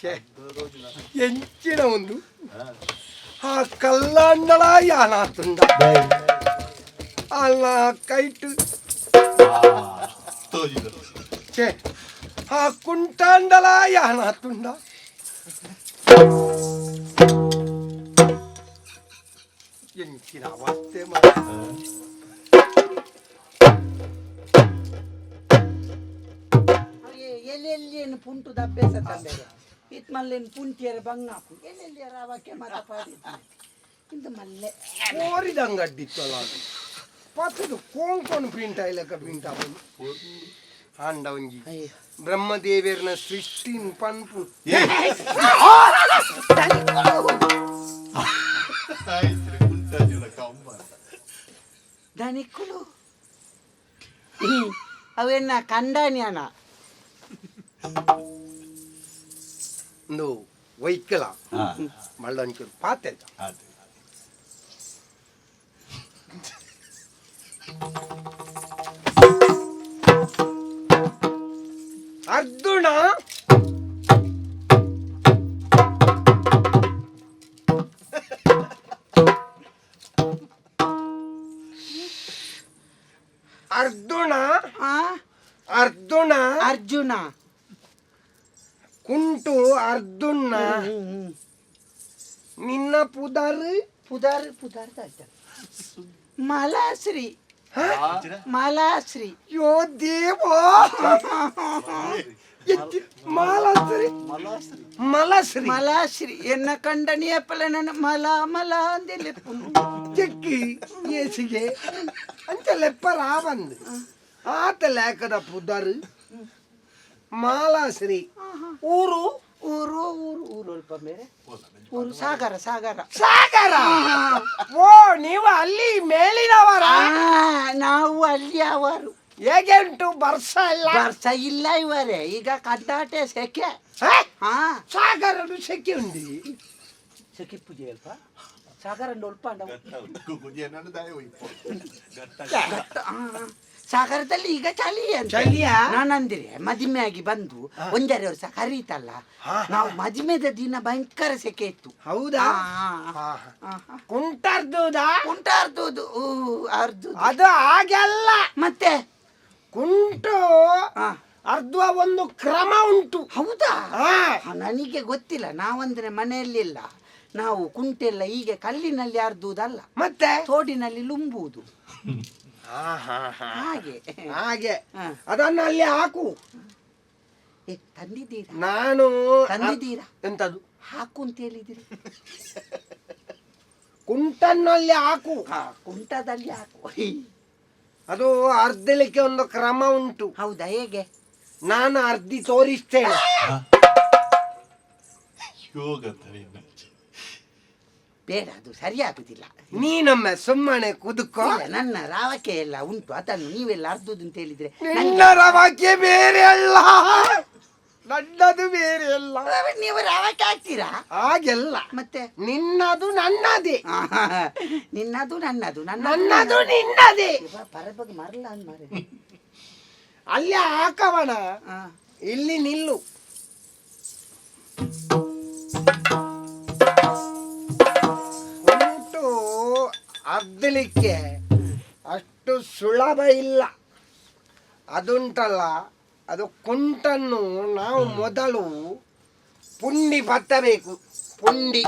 ಛೇ ಎಂಚಿನ ಒಂದು ಆ ಕಲ್ಲಂಡಳ ಯಾನಾತುಂಡ ಅಲ್ಲ ಕೈಟು ಛೇ ಆ ಕುಂಟಾಂಡಲ ಯಾನಾತುಂಡ ಎಂಚಿನ ಅವಸ್ಥೆ ಮಾರ್ರೆ. ಎಲ್ಲೆಲ್ಲಿ ಪುಂಟು ದಬ್ಬೆಸ ತಂದೆ ಇತ್ ಮಲ್ಲೇನು ಪುಂಟಿಯರ ಬಂಗಾಪು ಎಲ್ಲೆಲ್ಲಿ ರವಕ್ಕೆ ಮತ ಪಾಡಿದ್ದಾನೆ ಇಂದು ಮಲ್ಲೆ ಕೋರಿದಂಗ ಅಡ್ಡಿತ್ತಲ್ಲ ಅದು ಪತ್ತದು ಕೋಂಕೊಂಡು ಪಿಂಟ ಇಲ್ಲಕ ಪಿಂಟ ಆಂಡ ಒಂಜಿ ಅಯ್ಯೋ ಬ್ರಹ್ಮದೇವಿಯರ್ನ ಸೃಷ್ಟಿನ್ ಪನ್ಪು ಧನಿಕ್ಕುಲು ಅವೆನ್ನ ಕಂಡಾನ್ಯಾನ ಒಂದು ವೈಕಲ ಮಳ್ಳಂಚೂರು ಪಾತೆ ಅರ್ಜುನ ಅರ್ಜುನ ಪುದರ್ ಪುದಾರ್ ಪುದಾರ್ ಮಲಾಶ್ರೀ ಮಲಾಶ್ರೀ ಯೋ ದೇವ ಮಾಲಶ್ರೀ ಮಲಶ್ರೀ ಮಲಾಶ್ರೀ ಎನ್ನ ಕಂಡನಿ ಅಪ್ಪಲ ನನ್ನ ಮಲ ಮಲ ಅಂದಿಲ್ಲ ಚೆಕ್ಕಿ ಏಸಿಗೆ ಅಂಚ ಲೆಪ್ಪರ ಬಂದು ಆತ ಲೇಖದ ಪುದರ್ ಮಾಲಾಶ್ರೀ ಊರು ಊರು ಊರು ಊರು ಅಲ್ಪ ಮೇರೆ. ಊರು ಸಾಗರ ಸಾಗರ. ಸಾಗರ? ಓ ನೀವು ಅಲ್ಲಿ ಮೇಲಿನವರ? ಆ, ನಾವು ಅಲ್ಲಿ ಅವರು. ಹೇಗೆ ಉಂಟು ಬರ್ಸ ಇಲ್ಲ? ವರ್ಷ ಇಲ್ಲ ಇವರೇ. ಈಗ ಕದ್ದಾಟೆ ಸೆಕೆ. ಹಾ? ಹಾ. ಸಾಗರನು ಸೆಕೆ ಉಂಡಿ ಸೆಕೆ ಪೂಜೆ ಅಲ್ಪ? ಸಾಗರ ಒಲ್ಪ ಸಾಗರದಲ್ಲಿ ಈಗ ಚಳಿ ಅಂತ. ಚಳಿಯಾ? ನಾನಂದಿರೆ ಮದುವೆ ಆಗಿ ಬಂದು ಒಂದೆರಡು ವರ್ಷ ಕರೀತಲ್ಲ. ಹಾ. ನಾವು ಮದುವೆದ ದಿನ ಭಯಂಕರ ಸೆಕೆ ಇತ್ತು. ಹೌದಾ? ಆ, ಆ. ಕುಂಟರ್ದುದಾ? ಅರ್ದುದು ಅದು ಹಾಗೆಲ್ಲ. ಮತ್ತೆ? ಕುಂಟು. ಅರ್ಧ ಒಂದು ಕ್ರಮ ಉಂಟು. ಹೌದಾ? ಆ, ನನಗೆ ಗೊತ್ತಿಲ್ಲ ನಾವಂದ್ರೆ ಮನೆಯಲ್ಲಿಲ್ಲ ನಾವು ಕುಂಟೆಲ್ಲ ಹೀಗೆ ಕಲ್ಲಿನಲ್ಲಿ ಅರ್ದುದಲ್ಲ ಮತ್ತೆ? ತೋಡಿನಲ್ಲಿ ಲುಂಬುವುದು. ಹಾಗೆ. ಹಾಗೆ. ಅದನ್ನ ಅಲ್ಲಿ ಹಾಕು. ಏ ತಂದಿದ್ದೀರಾ? ನಾನು ತಂದಿದ್ದೀರಾ? ಎಂತದು? ಹಾಕು ಅಂತ ಹೇಳಿದಿರಿ ಕುಂಟನ್ನಲ್ಲಿ ಹಾಕು. ಹಾ ಕುಂಟದಲ್ಲಿ ಹಾಕು. ಅದು ಅರ್ಧಲಿಕ್ಕೆ ಒಂದು ಕ್ರಮ ಉಂಟು. ಹೌದಾ ಹೇಗೆ? ನಾನು ಅರ್ಧಿ ತೋರಿಸ್ತೇನೆ. ಬೇಡ ಅದು ಸರಿಯಾಗುದಿಲ್ಲ. ನೀನಮ್ಮ ಸುಮ್ಮನೆ ಕುದುಕೋ. ಇಲ್ಲ, ನನ್ನ ರಾವಕ್ಕೆ ಎಲ್ಲ ಉಂಟು ಅದನ್ನು ನೀವೆಲ್ಲ ಅರ್ಧದ್ದು ಅಂತ ಹೇಳಿದ್ರೆ ನನ್ನ ರವಕ್ಕೆ ಬೇರೆ ಅಲ್ಲ. ನನ್ನದು ಬೇರೆ ಅಲ್ಲ. ನೀವು ರಾವಕ್ಕೆ ಹಾಕ್ತೀರಾ ಹಾಗೆಲ್ಲ. ಮತ್ತೆ? ನಿನ್ನದು ನನ್ನದೇ. ಆಹಾ, ನಿನ್ನದು ನನ್ನದು ನನ್ನ ನನ್ನದು ನಿನ್ನದೇ. ಪರಬಗ್ಗೆ ಮರಲ್ಲ ಅಂದ್ ಮಾರೆ. ಅಲ್ಲಿ ಹಾಕವಣ ಇಲ್ಲಿ ನಿಲ್ಲು. ಅರ್ಧಲಿಕ್ಕೆ ಅಷ್ಟು ಸುಲಭ ಇಲ್ಲ. ಅದುಂಟಲ್ಲ ಅದು ಕುಂಟನ್ನು ನಾವು ಮೊದಲು ಪುಂಡಿ ಬತ್ತಬೇಕು ಪುಂಡಿ.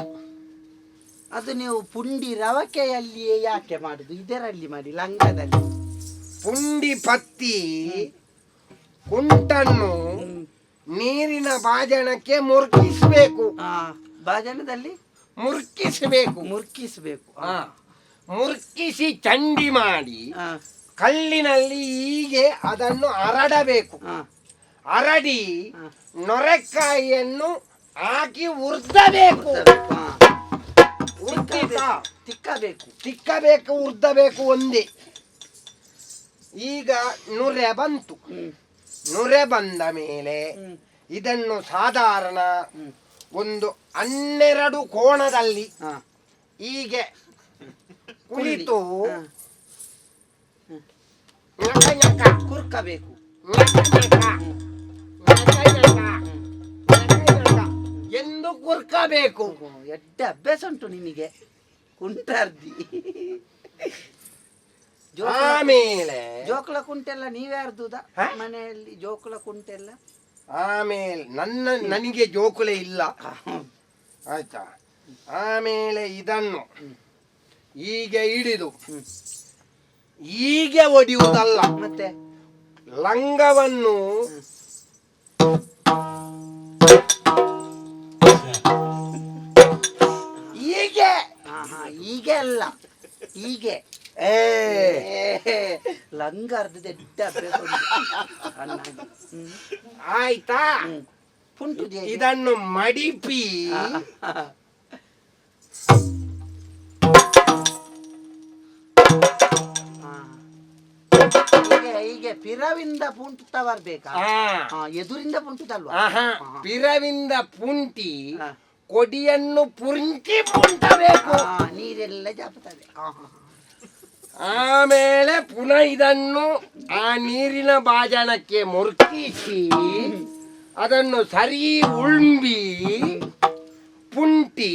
ಅದು ನೀವು ಪುಂಡಿ ರವಕೆಯಲ್ಲಿಯೇ ಯಾಕೆ ಮಾಡುದು? ಇದರಲ್ಲಿ ಮಾಡಿ ಲಂಗದಲ್ಲಿ ಪುಂಡಿ ಪತ್ತಿ ಕುಂಟನ್ನು ನೀರಿನ ಬಾಜಣಕ್ಕೆ ಮುರುಕಿಸಬೇಕು. ಆ ಭಾಜನದಲ್ಲಿ ಮುರುಕಿಸಬೇಕು. ಮುರುಕಿಸಬೇಕು. ಹಾ. ಮುರುಕಿಸಿ ಚಂಡಿ ಮಾಡಿ ಕಲ್ಲಿನಲ್ಲಿ ಹೀಗೆ ಅದನ್ನು ಹರಡಬೇಕು. ಅರಡಿ ಹರಡಿ ನೊರೆಕಾಯಿಯನ್ನು ಹಾಕಿ ಉರ್ದಬೇಕು. ತಿಕ್ಕಬೇಕು. ತಿಕ್ಕಬೇಕು. ಉರ್ದಬೇಕು ಒಂದೇ. ಈಗ ನುರೆ ಬಂತು. ನುರೆ ಬಂದ ಮೇಲೆ ಇದನ್ನು ಸಾಧಾರಣ ಒಂದು ಹನ್ನೆರಡು ಕೋಣದಲ್ಲಿ ಹೀಗೆ ಕುಳಿತು ಕುರ್ಕಬೇಕು. ಎಂದು ಕುರ್ಕಬೇಕು. ಎಡ್ಡೆ ಅಭ್ಯಾಸ ಉಂಟು ನಿನಗೆ. ಕುಂಟಾರ್ದಿ. ಆಮೇಲೆ ಜೋಕುಳ ಕುಂಟೆಲ್ಲ ನೀವ್ಯಾರ್ದುದ? ಮನೆಯಲ್ಲಿ ಜೋಕುಳ ಕುಂಟೆಲ್ಲ? ಆಮೇಲೆ ನನ್ನ ನನಗೆ ಜೋಕುಲೆ ಇಲ್ಲ. ಆಯ್ತಾ? ಆಮೇಲೆ ಇದನ್ನು ಹೀಗೆ ಹಿಡಿದು ಹೀಗೆ ಒಡೆಯುವುದಲ್ಲ. ಮತ್ತೆ? ಲಂಗವನ್ನು ಹೀಗೆ. ಹೀಗೆ ಅಲ್ಲ. ಹೀಗೆ. ಏ. ಲಂಗ ಅಭ್ಯಾಸ ಉಂಟು. ಆಯ್ತಾ? ಪುಂಟು? ಇದನ್ನು ಮಡಿಪಿ ಪಿರವಿಂದ ಪುಂಟುತ್ತಾ ಬರ್ಬೇಕಾ? ಆ, ಎದುರಿಂದ ಪುಂಟುತ್ತಲ್ವಾ ಆಹಾ, ಪಿರವಿಂದ ಪುಂಟಿ ಕೊಡಿಯನ್ನು ಪುಂಟಿ ಪುಂಟಬೇಕು ಆ, ನೀರೆಲ್ಲ ಜಾಪುತ್ತದೆ. ಆ, ಹಾ, ಹಾ. ಆಮೇಲೆ ಪುನಃ ಇದನ್ನು ಆ ನೀರಿನ ಬಾಜಣಕ್ಕೆ ಮುರುಕಿಸಿ ಅದನ್ನು ಸರಿ ಉಳ್ಬಿ ಪುಂಟಿ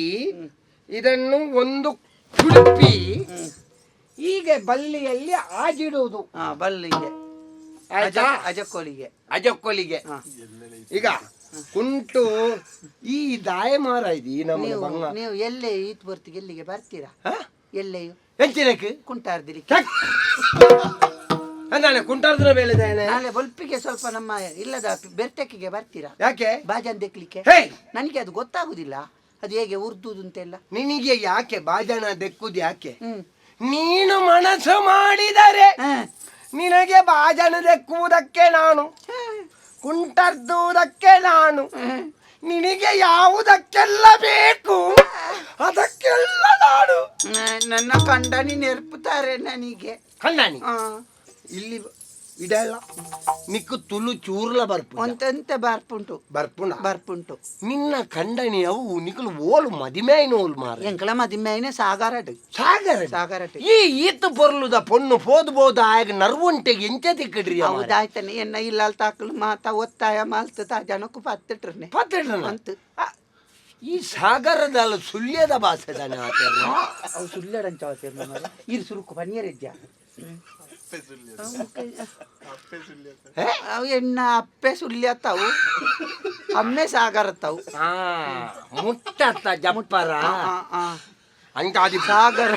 ಇದನ್ನು ಒಂದು ಕುಡುಪಿ ಹೀಗೆ ಬಲ್ಲಿಯಲ್ಲಿ ಆಜಿಡುವುದು. ಆ, ಬಲ್ಲಿಗೆ ಆಯ್ತಾ ಅಜಕ್ಕೋಳಿಗೆ ಅಜಕ್ಕೊಲಿಗೆ. ಈಗ ಕುಂಟು ಈ ದಾಯಮಾರ ಇದು ಈ ನಮ್ಮ ನೀವು ಬಂಗ. ನೀವು ಎಲ್ಲೇ ಈತ್ ಬರ್ತಿಗೆ ಎಲ್ಲಿಗೆ ಬರ್ತೀರಾ? ಎಲ್ಲೆಯು ಹೆಂಚಿನಕ್ಕೆ ಕುಂಟಾರ್ದಿರಿ. ನಾಳೆ ಕುಂಟಾರ್ದ್ರ ಮೇಲೆ ನಾಳೆ ಬಲ್ಪಿಗೆ ಸ್ವಲ್ಪ ನಮ್ಮ ಇಲ್ಲದ ಬೆರ್ತಕ್ಕಿಗೆ ಬರ್ತೀರಾ? ಯಾಕೆ? ಬಾಜನ್ ದೆಕ್ಲಿಕ್ಕೆ. ನನಗೆ ಅದು ಗೊತ್ತಾಗುದಿಲ್ಲ. ಅದು ಹೇಗೆ ಉರ್ದುದು ಅಂತೆಲ್ಲ. ನಿನಗೆ ಯಾಕೆ ಬಾಜನ ದೆಕ್ಕುದು ಯಾಕೆ? ನೀನು ಮನಸ್ಸು ಮಾಡಿದರೆ. ನಿನಗೆ ಬಾಜನ ದೆಕ್ಕುವುದಕ್ಕೆ ನಾನು. ಕುಂಟರ್ದುವುದಕ್ಕೆ ನಾನು. ನಿನಗೆ ಯಾವುದಕ್ಕೆಲ್ಲ ಬೇಕು? ಅದಕ್ಕೆಲ್ಲ ನಾನು. ನನ್ನ ಕಂಡನಿ ನೆರ್ಪುತ್ತಾರೆ ನನಗೆ. ಕಂಡನಿ ಇಲ್ಲಿ ಇಡಲ್ಲ ನಿಕ್ಕು ತುಳು ಚೂರ್ಲ ಬರ್ಪು ಅಂತಂತೆ ಬರ್ಪುಂಟು. ಬರ್ಪುಣ ಬರ್ಪುಂಟು. ನಿನ್ನ ಕಂಡನಿ ಅವು ನಿಕ್ಕಲು ಓಲು ಮದಿಮೇಯ್ನ ಓಲು ಮಾರ. ಎಂಕಲ ಮದಿಮೇನೆ ಸಾಗಾರಡು. ಸಾಗರ ಸಾಗಾರಡು. ಈ ಈತ ಪೊರ್ಲುದ ಪೊಣ್ಣು ಪೋದು ಬೋದು ಆಗ ನರ್ವುಂಟೆಗೆ ಎಂಚ ತಿಕ್ಕಡ್ರಿ ಹೌದಾಯ್ತಾನೆ ಎನ್ನ ಇಲ್ಲ ತಾಕಲು ಮಾತ ಒತ್ತಾಯ ಮಾಲ್ತದ ಜನಕ್ಕೂ ಪತ್ತಿಟ್ರನೆ. ಪತ್ತಿಡ್ರನ ಅಂತ. ಈ ಸಾಗರದಲ್ಲ ಸುಳ್ಯದ ಆತನ ಅವು ಸುಳ್ಳಡಂಚವ ಸೇರ್ನ ಮಾರೆ. ಇರು ಸುರುಕು ಪನ್ನೀರಿದ್ಯ ಅವು ಎಣ್ಣ ಅಪ್ಪೆ ಸುಳ್ಯತ್ತವು ಅಮ್ಮೆ ಸಾಗರತ್ತವು ಆ ಮುಟ್ಟತ್ತ ಜಪ್ಪರ ಆ, ಆ. ಅಂಟಾದಿ ಸಾಗರ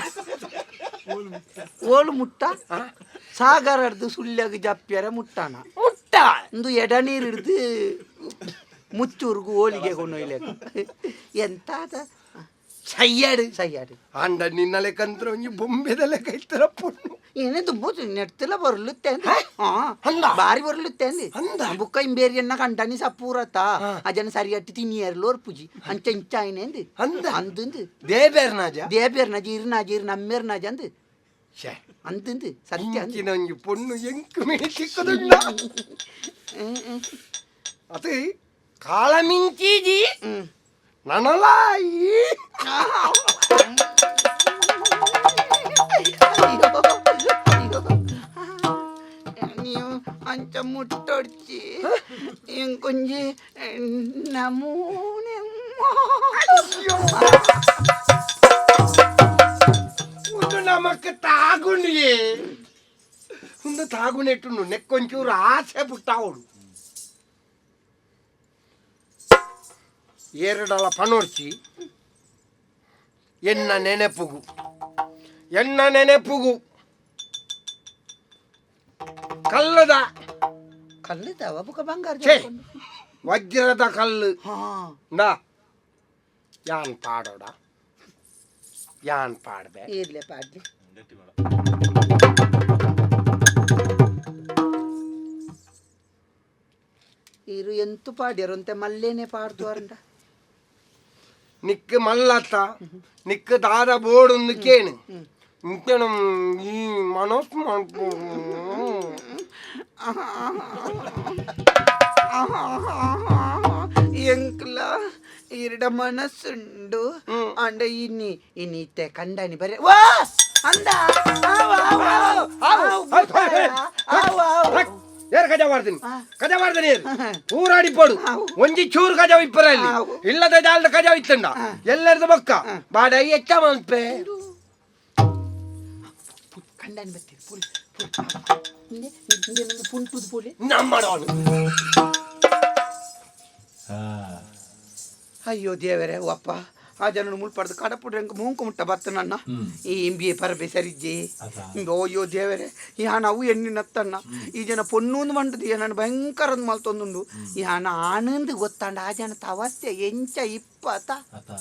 ಓಲು ಮುಟ್ಟ ಸಾಗರದ್ದು ಸುಳ್ಯಗ ಜಪ್ಪ್ಯರ ಮುಟ್ಟಾನ ಮುಟ್ಟ ಒಂದು ಎಡ ನೀರು ಹಿಡ್ದು ಮುಚ್ಚೂರ್ಗು ಓಲಿಗೆ ಕೊಂಡೊಯ್ಲೇಕು ಎಂತ ಅದ ಸಯ್ಯಡು ಸಯ್ಯಾಡಿ ಅಂಡ ನಿನ್ನ ಲೆಕ್ಕಂತ್ರ ಒಂಜಿ ಬೊಂಬೆದ ಲೆಕ್ಕ ಇತ್ತರ ಪೊಣ್ಣು ಏನೇ ತುಂಬ ನೆಡ್ತಿಲ್ಲ ಬರ್ಲುತ್ತೆ ಅಂದ ಹಾ ಅಂದ? ಬಾರಿ ಬರ್ಲುತ್ತೆ ಅಂದಿ ಅಂದ? ಬುಕ್ಕ ಇಂಬೇರಿಯನ್ನ ಕಂಡನಿ ಸಪೂರತ ಹಾ. ಅಜನ ಸರಿಯಟ್ಟು ತಿನ್ನಿಯರ್ಲೋರ್ ಪುಜಿ ಅಂಚ ಇಂಚ ಆಯ್ನೆಂದು ಅಂದ? ಅಂದಂದು ದೇಬೇರ್ನಾಜ ದೇಬೇರ್ ನಜೀರ್ ನಜೀರ್ ನಮ್ಮೇರ್ ನಜ ಅಂದು ಛೆ ಅಂದಂದು ಸತ್ಯ ಅಂದು ಇಂಚಿನ ಒಂಜಿ ಪೊಣ್ಣು ಎಂಕು ಮೇ ಸಿಕ್ಕದುಂಡ ಹ್ಮ್, ಹ್ಮ್, ಅದು ಕಾಳಮಿಂಚೀಜಿ ಹ್ಮ್. ನನಲಾಯಿ ಅಂಚ ಮುಟ್ಟೊಡ್ಚಿ ಇಂಕೊಂಜಿ ನಮೂನೆ ಒಂದು ನಮಕ್ ತಾಗುಣಿಯೇ ಒಂದು ತಾಗುನೆಟ್ಟು ನೆಕ್ಕೊಂಚೂರು ಆಸೆ ಪುಟ್ಟಾವಳು ಎರಡಲ ಪನೋರ್ಚಿ ಎನ್ನ ನೆನೆಪುಗು ಎನ್ನ ನೆನೆಪುಗು ಕಲ್ಲದ ಕಲ್ಲಿದ್ದಾವ? ಬುಕ್ಕ ಬಂಗಾರ ಛೇ! ಜಡ್ಕೊಂಡು. ವಜ್ರದ ಕಲ್ಲು. ಹಾ. ನಾ. ಯಾನ್ ಪಾಡೋಡ? ಯಾನ್ ಪಾಡ್ಬೆ ಇರ್ಲೆ ಪಾಡ್ಲಿ. ಇರು ಎಂತು ಪಾಡ್ಯರಂತೆ ಮಲ್ಲೇನೆ ಪಾಡ್ದು ಅರಂಡ ನಿಕ್ಕ ಮಲ್ಲತ್ತ ನಿಕ್ಕ ದಾದ ಬೋರ್ಡ್ ಕೇಣು ಇಂಕೇನು ಈ ಮನಸ್ಸು ಮಾಡ್ಕೊ ಎಂಕ್ಲ ಎರಡ ಮನಸ್ಸುಂಡು. ಅಂಡ ಇನ್ನಿ ಇನ್ನಿತ್ತೆ ಕಂಡನಿ ಬರೆ. ವಾ! ಅಂದ. ಯಾರು ಕಜ ಮಾಡ್ತೀನಿ. ಕಜ ಮಾಡ್ತೀನಿ ಊರಾಡಿಪೋಡು ಆವು. ಒಂಜಿ ಚೂರು ಕಜ ಇಪ್ಪರಲ್ಲಿ ಆವು. ಇಲ್ಲದ ಜಾಲದ ಕಜ ಇತ್ತಂಡ. ಎಲ್ಲರದು ಬೊಕ್ಕ. ಬಾಡ ಎಚ್ಚ ಮಲ್ಪೆ ಕಂಡನ್ ಬರ್ತೀರಿ ಪುಲ್ ಹಿಂದೆ ಹಿಂದೆ ನಂದು ಪುಂಟುದು ಪುಲಿ ನಮ್ಮಡವನು ಅಯ್ಯೋ ದೇವರೇ ಒಪ್ಪ ಆ ಜನನು ಮುಳ್ಪಡ್ದು ಕಡಪುಡ್ರೆ ಹಂಗೆ ಮೂಂಕು ಮುಟ್ಟ ಬರ್ತ ನನ್ನ ಈ ಎಂಬಿ ಪರಬೆ ಸರಿಜ್ಜಿ ಹಿಂಗೆ ಅಯ್ಯೋ ದೇವರೇ ಈ ಹಣ ಅವು ಎಣ್ಣಿನತ್ತಣ್ಣ ಈ ಜನ ಪೊನ್ನೊಂದು ಮಂಡದು ನನ್ನ ಭಯಂಕರ ಮಲ್ತೊಂದುಂಡು ಈ ಹಣ ಆನಂದ್ ಗೊತ್ತಾಂಡ ಆ ಜನ ತವಸ್ತೆ ಎಂಚ ಇಪ್ಪತ್ತ ಅತ್ತ